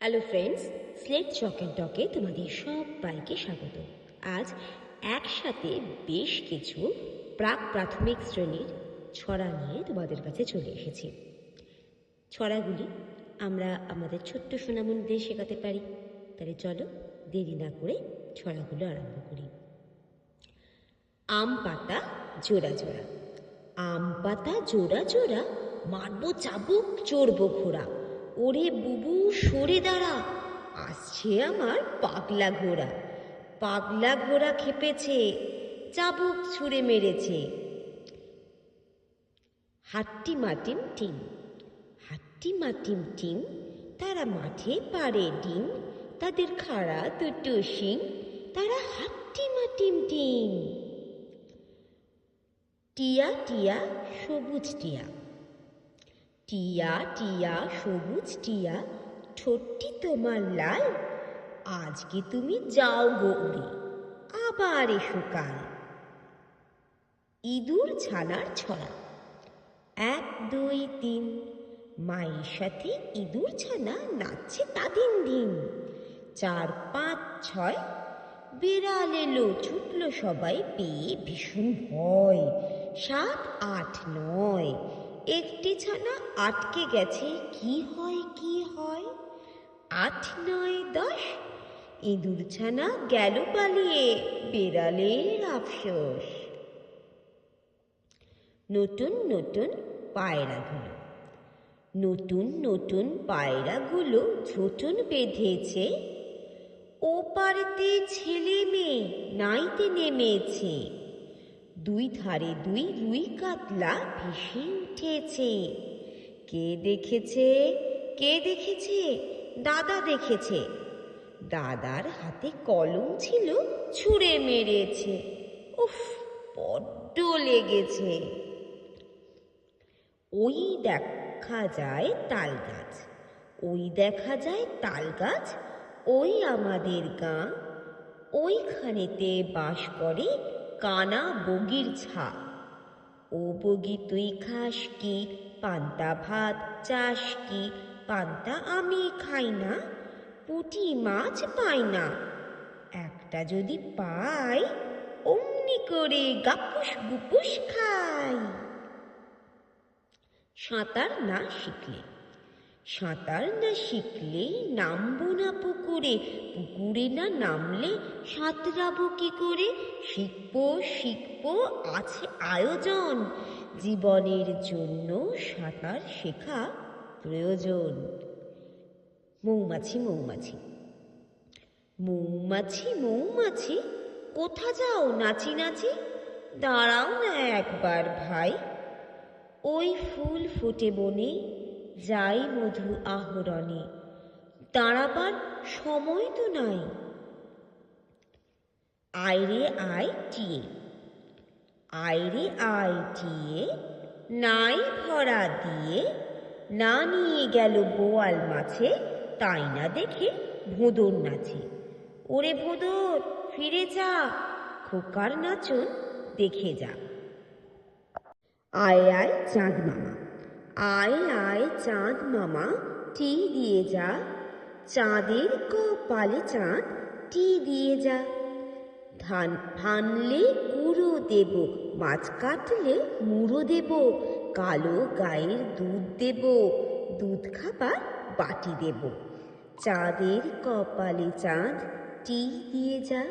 Hello friends, slate chalk and টকে তোমাদের সবাইকে স্বাগত। আজ একসাথে বেশ কিছু প্রাক প্রাথমিক শ্রেণির ছড়া নিয়ে তোমাদের কাছে চলে এসেছি। ছড়াগুলি আমরা আমাদের ছোট্ট সোনামণিদের শেখাতে পারি। তাহলে চলো দেরি না করে ছড়াগুলো আরম্ভ করি। আম পাতা জোড়া জোড়া। আম পাতা জোড়া জোড়া, মারবো চাবুক, চড়বো ঘোড়া। ওরে বুবু, সরে দাঁড়া। আসছে আমার পাগলা ঘোড়া। পাগলা ঘোড়া খেপেছে, চাবুক ছুঁড়ে মেরেছে। হাট্টি মাটিম টিম, হাট্টি মাটিম টিম, তারা মাঠে পারে ডিম, তাদের খাড়া দুটো শিং, তারা হাট্টি মাটিম টিম। টিয়া টিয়া, সবুজ টিয়া। টিয়া টিয়া, সবুজ টিয়া, ঠোঁটটি তোমার লাল। আজকে তুমি যাও গো উড়ে, আবার এসো কাল। ইঁদুর ছানার ছড়া। এক, দুই, তিন। মায়ের সাথে ইঁদুর ছানা নাচছে তা দিন দিন। চার, পাঁচ, ছয়। বিড়াল এলো ছুটলো সবাই, পেয়ে ভীষণ ভয়। সাত আট নয়। একটি ছানা আটকে গেছে, কি হয় কি হয়? আট নয় দশ। ইঁদুর ছানা গেল পালিয়ে বেড়ালের আফসোস। নতুন নতুন পায়রাগুলো। নতুন নতুন পায়রাগুলো ঝোটন বেঁধেছে। ও পারেতে ছেলে মেয়ে, নাইতে নেমেছে। দুই ধারে দুই রুই কাতলা ভেসে উঠেছে। কে দেখেছে? কে দেখেছে? দাদা দেখেছে। দাদার হাতে কলম ছিল, ছুঁড়ে মেরেছে। উফ, বড্ড লেগেছে। ওই দেখা যায় তাল গাছ ওই দেখা যায় তাল গাছ ওই আমাদের গাঁ। ওইখানেতে বাস করে কানা বগির ছা ও বগি তুই খাস কি? পান্তা ভাত চাস কি? পান্তা আমি খাই না, পুঁটি মাছ পাই না। একটা যদি পাই, অমনি করে গাপুস গুপুস খাই। সাঁতার না শিখলে সাঁতার না শিখলে নামবো না পুকুরে? পুকুরে না নামলে সাঁতরাবো কি করে? শিখব শিখব, আছে আয়োজন। জীবনের জন্য সাঁতার শেখা প্রয়োজন। মৌমাছি মৌমাছি। মৌমাছি মৌমাছি, কোথা যাও নাচি নাচি? দাঁড়াও না একবার ভাই। ওই ফুল ফোটে বনে যাই মধু আহরণে। দাঁড়াবার সময় তো নাই। আয়রে আয় টিয়ে। আয়রে আয় টিয়ে, নাই ভরা দিয়ে, না নিয়ে গেল বোয়াল মাছে, তাই না দেখে ভোঁদর নাচে। ওরে ভোঁদর, ফিরে যা, খোকার নাচন দেখে যা। আয় আয় চাঁদ মামা। আয় আয় চাঁদ মামা, টি দিয়ে যা। চাঁদের কপালে চাঁদ, টি দিয়ে যা। ধান ভানলে কুড়ো দেব, মাছ কাটলে মুড়ো দেব, কালো গায়ের দুধ দেব, দুধ খাবার বাটি দেব। চাঁদের কপালে চাঁদ, টি দিয়ে যা।